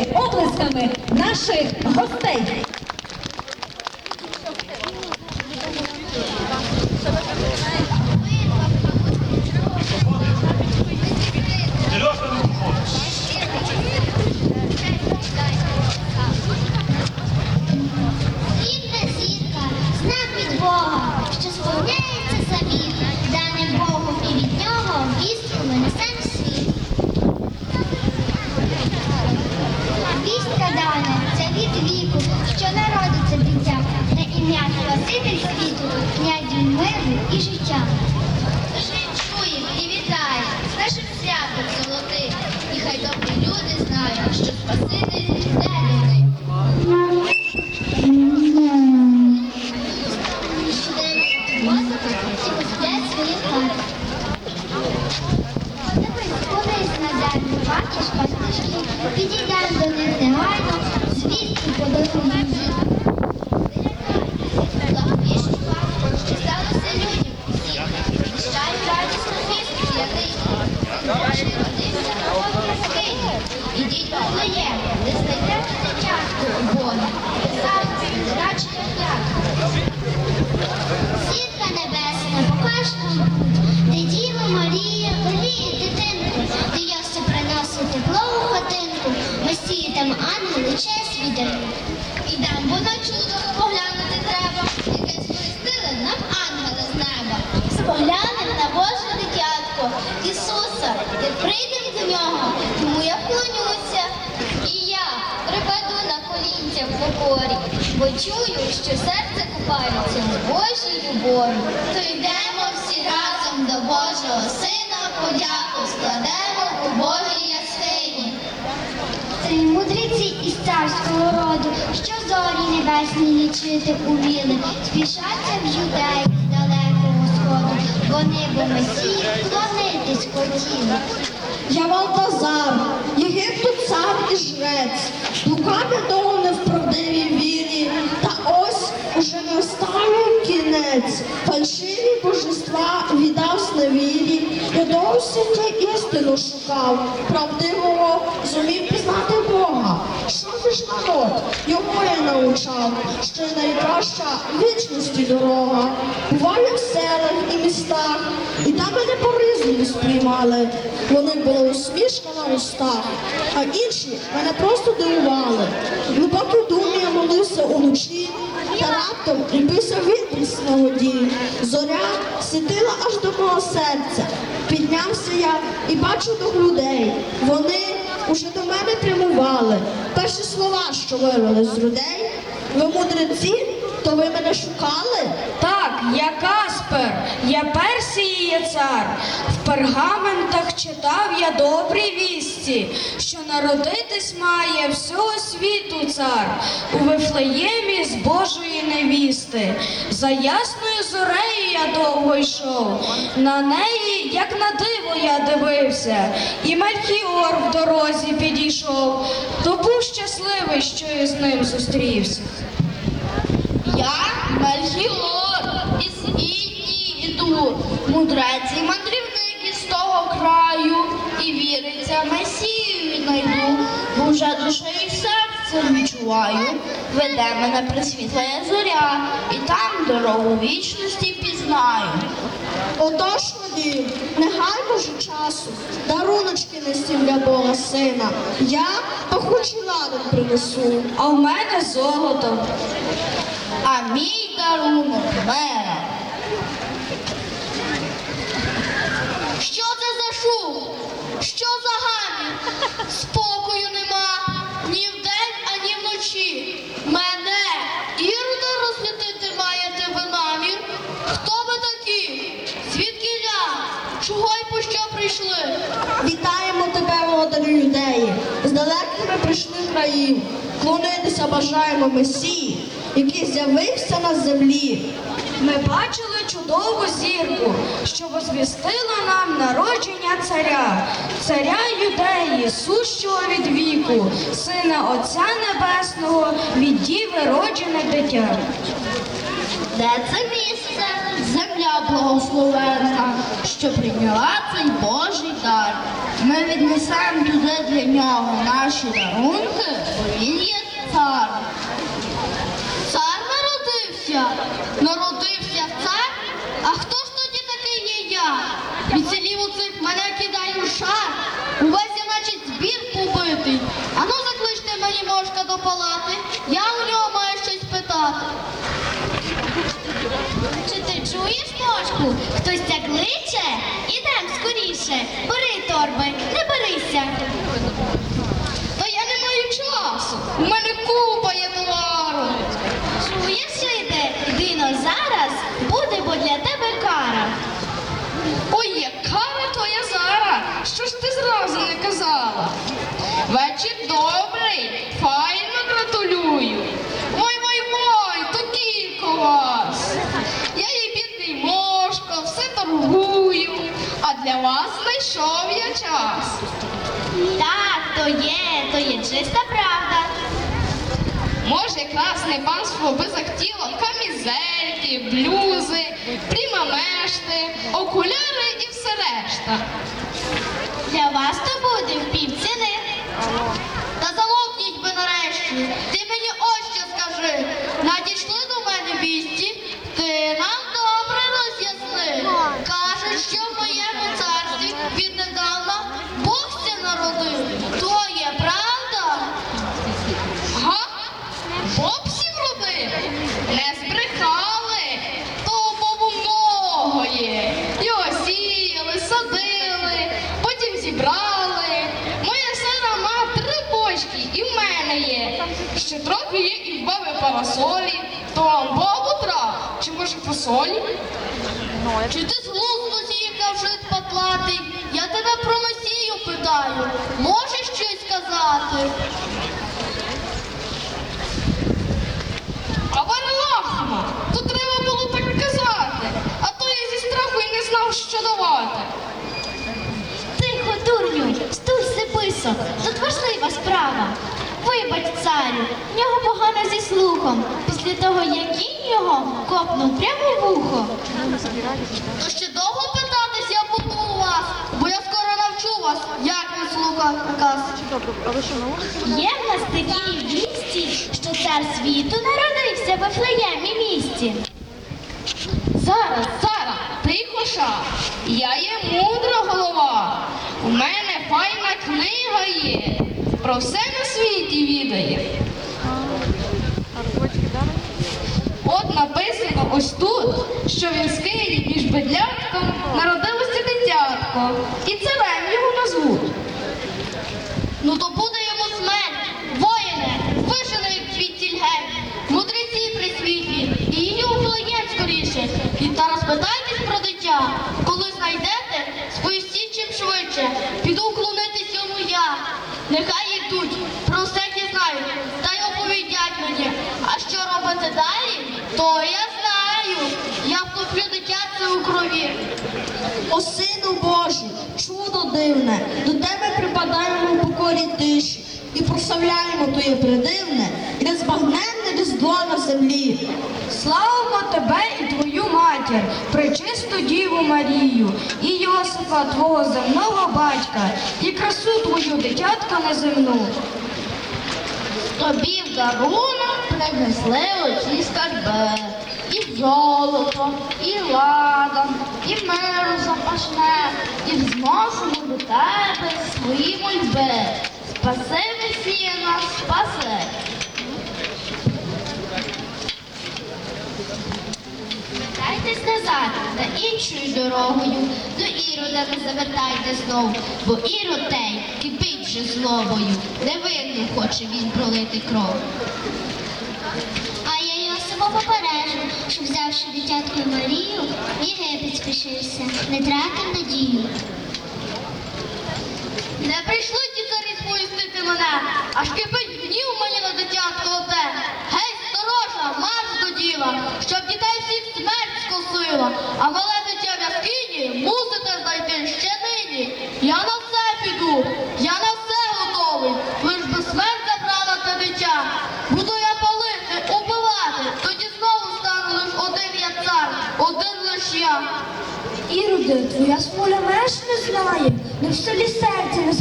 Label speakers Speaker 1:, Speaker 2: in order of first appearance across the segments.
Speaker 1: оплесками наших гостей.
Speaker 2: Що народиться дитя, на ім'я Спаситель світу, князю миру і життя. Тож чує і вітає з нашим святом золотим, і хай добрі люди знають, що Спаситель до них. Підійдемо до них Марія воліє дитинку, де Йосип приносить тепло у хатинку, Месії там ангели честь віддають. Ідем, бо на чудо поглянути треба, яке сповістили нам ангели з неба. Споглянем на Боже дитятко, Ісуса, як прийдем до нього, йому я вклонюся. І я припаду на колінця в покорі, бо чую, що серце купається в Божій любові. То йдемо всі разом до Божого Сина, подяку складемо у Божій ясині. Це мудреці із царського роду, що зорі небесні лічити уміли, спішаться в юдеї з далекого сходу, вони бо месії клонитись хотіли.
Speaker 3: Я Валтазар, Єгипту цар і жрець, лукаві того не в правдивій вірі, та ось уже настав кінець, фальшиві божества зневірі, я довго істину шукав, правдивого зумів пізнати Бога. Що ж народ, його я навчав, що найкраща вічності дорога. Буває в селах і містах, і там мене по-різному сприймали. Вони були усмішка на устах, а інші мене просто дивували. Глибокі думі я уночі, та раптом ліпився відблиск на воді. Зоря світила аж до мого серця. Піднявся я і бачу до людей. Вони уже до мене прямували. Перші слова, що вирвали з людей. Ви мудреці, то ви мене шукали?
Speaker 4: Так, я Каспер, я є цар. В пергаментах читав я добрі вісті, що народитись має всього світу цар у Вифлеємі з Божої невісти. За ясною зорею я довго йшов. На неї, як на диво, я дивився, і Мельхіор в дорозі підійшов. То був щасливий, що із ним зустрівся.
Speaker 5: Я Мельхіор із Мудрець і мандрівник із того краю, і віриться Месію віднайду, бо вже душею і серцем відчуваю, веде мене присвітлая зоря, і там дорогу вічності пізнаю.
Speaker 3: Отож ходім, не гаймо ж часу, даруночки несім для Бога сина. Я пахучий ладан принесу.
Speaker 4: А в мене золото.
Speaker 5: А мій дарунок мера. Що шум? Що за гамір? Спокою нема ні вдень, ані вночі. Мене ірода розлютити маєте ви намір? Хто ви такі? Звідки ля? Чого й по що прийшли?
Speaker 3: Вітаємо тебе, володарю юдеї. З далеких ми прийшли країв. Клонитися бажаємо Месії, який з'явився на землі.
Speaker 4: Ми бачили чудову зірку, що возвістила нам народження царя, царя юдеї, сущого від віку, сина Отця Небесного, від діви роджене дитя.
Speaker 5: Де це місце, земля благословенна, що прийняла цей Божий дар. Ми віднесемо туди для нього наші дарунки, бо
Speaker 6: він
Speaker 7: є
Speaker 6: цар.
Speaker 5: Цар народився, народився я. Відсілів у цих мене кидає у шар. Увесь я наче збір побитий. Ану закличте мені мошка до палати. Я у нього маю щось питати.
Speaker 2: Чи ти чуєш мошку? Хтось тя кличе? Ідем скоріше. Бери торби, не берися.
Speaker 5: Що ж ти зразу не казала? Вечір добрий, файно гратулюю. Ой, ой, ой, то кілько вас. Я є бідний мошко, все торгую, а для вас знайшов я час.
Speaker 2: Так, то є, то є чиста правда.
Speaker 5: Може, красне панство би захотіло камізельки, блюзи, прімамешти, окуляри і все решта.
Speaker 2: Для вас то буде півціни.
Speaker 5: Ще трохи є і в баби парасолі. То вам Богу трав? Чи може фасолі? Чи ти з глузду з'їхав жит потлатий? Я тебе про Месію питаю. Можеш щось сказати? А Варлахма, то треба було так казати, а то я зі страху і не знав, що давати.
Speaker 2: Тихо, дурню, стуй сиписо, справа. Вибач, царю, в нього погано зі слухом. Після того, як кінь його копнув прямо в ухо.
Speaker 5: То ще довго питатись я буду у вас, бо я скоро навчу вас, як не слухати наказ.
Speaker 2: Є в нас такі вісті, що цар світу народився в Вифлеємі місті.
Speaker 5: Зараз, зараз, тихо ша. Я є мудра голова. У мене файна книга є. Про все на світі відає. От написано ось тут, що в яскині між бедлятком народилося дитятко, і царем його назвуть. Ну то буде йому смерть, воїне, вижений звідтіль геть, мудреці при світлі, і її уфлеєм скоріше. І та розпитайтесь про дитя, коли знайдете, сповістіть чим швидше, піду вклонитись йому я. Нехай йдуть, про все дізнають, та й оповідять мені. А що робити далі, то я знаю. Я втоплю дитятце у крові.
Speaker 3: О сину Божий, чудо дивне, до тебе припадаємо в покорі тиші і прославляємо твоє придивне і незбагненне різдво на землі.
Speaker 4: Славимо тебе і твою матір, пречисту Діву Марію, і Йосифа, твого земного батька, і красу твою дитятка неземну.
Speaker 5: Тобі в дарунок принесли оці скарби. І золото, і ладан, і миру запашне, і зносимо до тебе свої мольби. Спаси Месія нас, спаси.
Speaker 2: Вертайтесь назад та іншою дорогою. До Ірода не завертайте знов, бо Ірод той кипить же злобою. Невинну хоче він пролити кров.
Speaker 8: А я Йосипа попережу, що взявши дитятку Марію, в Єгипет спішився, не тратив надію.
Speaker 5: Не прийшло ті царі сповістити мене, аж кипить гнів мені на дитятко оте. Гей, сторожа, марш до діла, щоб дітей всіх смерть скосила, а мале дитя в яскині мусите знайти ще нині. Я на все піду, я на все готовий, лиш би смерть забрала те дитя. Буду я палити, убивати, тоді знову стану лиш один я цар, один лиш я.
Speaker 4: Іроди, твоя смоля меж не знає, не в селі серця не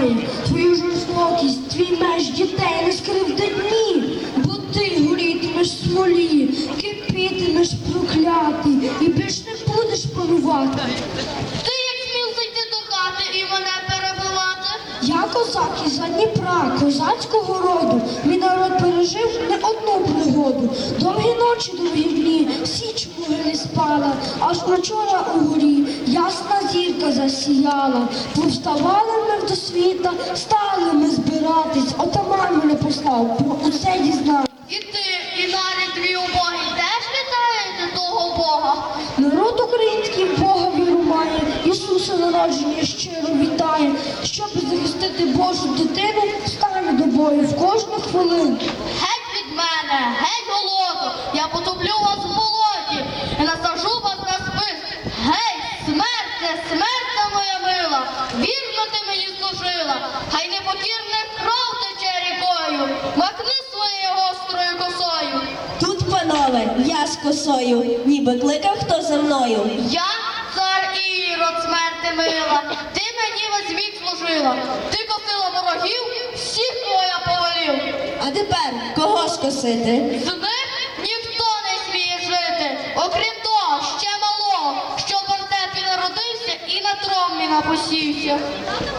Speaker 4: сприймає, твою жорстокість, твій меж дітей не скривди дні, бо ти горітимеш смолі, кипітимеш проклятий, і більш не будеш панувати.
Speaker 5: Ти як смів зайти до хати і мене перебивати?
Speaker 4: Я козак із Дніпра, козацького роду. Мій народ пережив не одну пригоду. Довгі ночі, довгі дні, січ не спала, аж учора у горі ясна зірка засіяла. До світа, стали ми збиратись. Отаман мене послав, про усе дізнав.
Speaker 5: І ти, і навіть твій убогий теж вітаєте того Бога.
Speaker 4: Народ український Бога віру має, Ісуса народження щиро вітає, щоб захистити Божу дитину, стане до бою в кожну хвилину.
Speaker 5: Геть від мене, геть голоду, я потоплю вас в болоті і насажу вас на спис. Геть, смерте, смерте моя вірно ти мені служила, хай непокірне кров тече рікою, макни своєю гострою косою.
Speaker 3: Тут, панове, я з косою, ніби кликав хто за мною.
Speaker 5: Я цар Ірод, смерти мила, ти мені весь вік служила, ти косила ворогів, всіх твоя повалів.
Speaker 3: А тепер кого скосити?
Speaker 5: З них ніхто не сміє жити, окрім того, ще малого, що в вертепі народився і на тромі напосівся.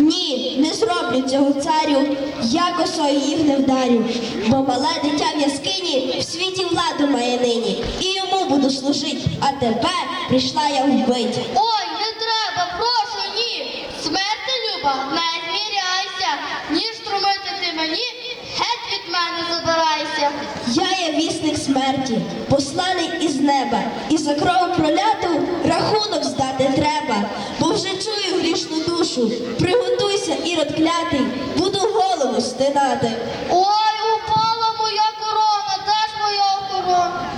Speaker 3: Ні, не зроблю цього царю, я косою їх не вдарю, бо мале дитя в яскині в світі владу має нині, і йому буду служить, а тепер прийшла я вбить.
Speaker 5: Ой, не треба, прошу, ні. Смерти, люба, не зміряйся, ніж трумити ти мені, геть від мене забирайся.
Speaker 3: Я є вісник смерті, посланий із неба, і за кров проляту рахунок здати вже чую грішну душу. Приготуйся, ірод клятий, буду голову стинати.
Speaker 5: Ой, упала моя корона, де ж моя охорона?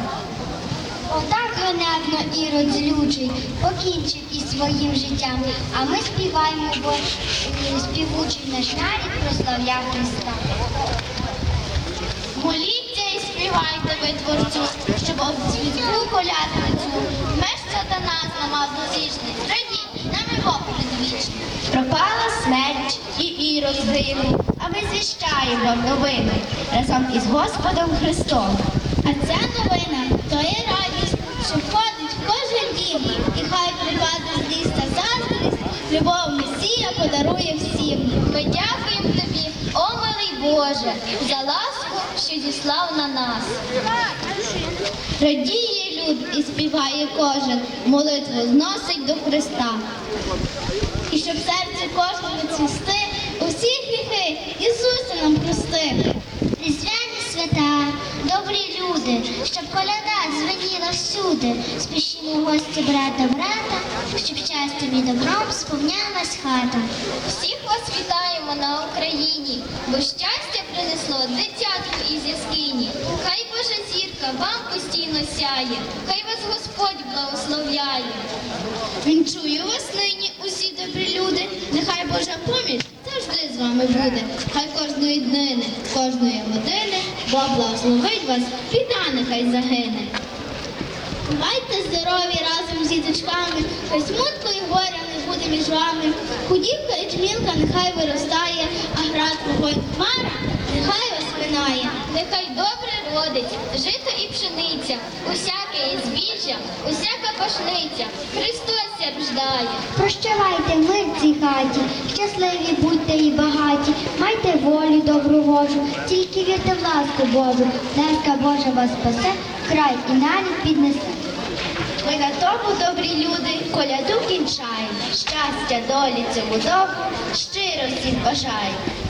Speaker 8: Отак ганебно ірод злючий покінчив із своїм життям, а ми співаємо, бо е, співучий наш нарід прославляв Христа.
Speaker 2: Моліться і співайте ви творцю, щоб об дзвінку згинув, а ми звіщаємо новини разом із Господом Христом. А ця новина то є радість, що входить в кожен дім, і хай припаде злість та заздрість, любов Месія подарує всім. Ми дякуємо тобі, о малий Боже, за ласку, що зіслав на нас. Радіє люд і співає кожен, молитву зносить до Христа. І щоб в серці кожного цвісти, Ісуса нам прости.
Speaker 8: Різдвяні свята, добрі люди, щоб коляда звеніла всюди, спішімо гості брата брата, щоб щастям і добром сповнялась хата.
Speaker 2: Всіх вас вітаємо на Україні, бо щастя принесло дитятко із яскині. Хай Божа зірка вам постійно сяє, хай вас Господь благословляє. Вінчую вас нині, усі добрі люди, нехай Божа поміч завжди з вами буде. Хай кожної днини, кожної години Бог благословить вас, біда нехай загине. Бувайте здорові разом з діточками, хай смутку і горя не буде між вами. Худівка і чмілка нехай виростає, а град вогонь хмара нехай вас минає. Нехай добре родить, жито і пшениця, усяке є збіжжя, усяка пашниця, Христос рождає.
Speaker 8: Прощавайте мир цій хаті, щасливі будьте і багаті, майте волю добру Божу, тільки вірте в ласку Божу, ласка Божа вас спасе, край і нарід піднесе.
Speaker 2: Ми на тому, добрі люди, коляду кінчаємо. Щастя, долі цьому дому, щиро всім бажаємо.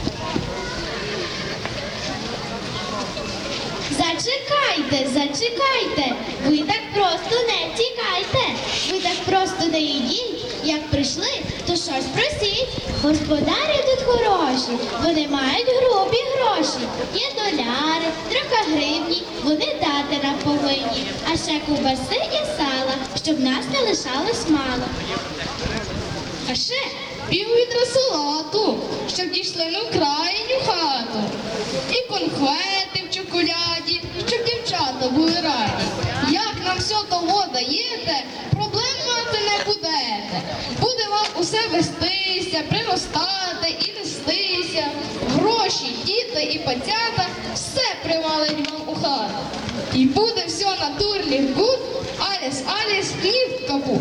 Speaker 2: Зачекайте, зачекайте, ви так просто не тікайте, ви так просто не йдіть, як прийшли, то щось просіть. Господарі тут хороші, вони мають грубі гроші. Є доляри, трохи гривні, вони дати нам повинні, а ще кубаси і сала, щоб нас не лишалось мало.
Speaker 5: А ще пів відра салату, щоб дійшли на крайню хату. І щоб скарги. Як нам все того даєте, проблем мати не будете. Буде вам усе вестися, приростати і нестися. Гроші, діти і пацята все привалить вам у хату. І буде все натурлі гуд, аліс, аліс, в капут.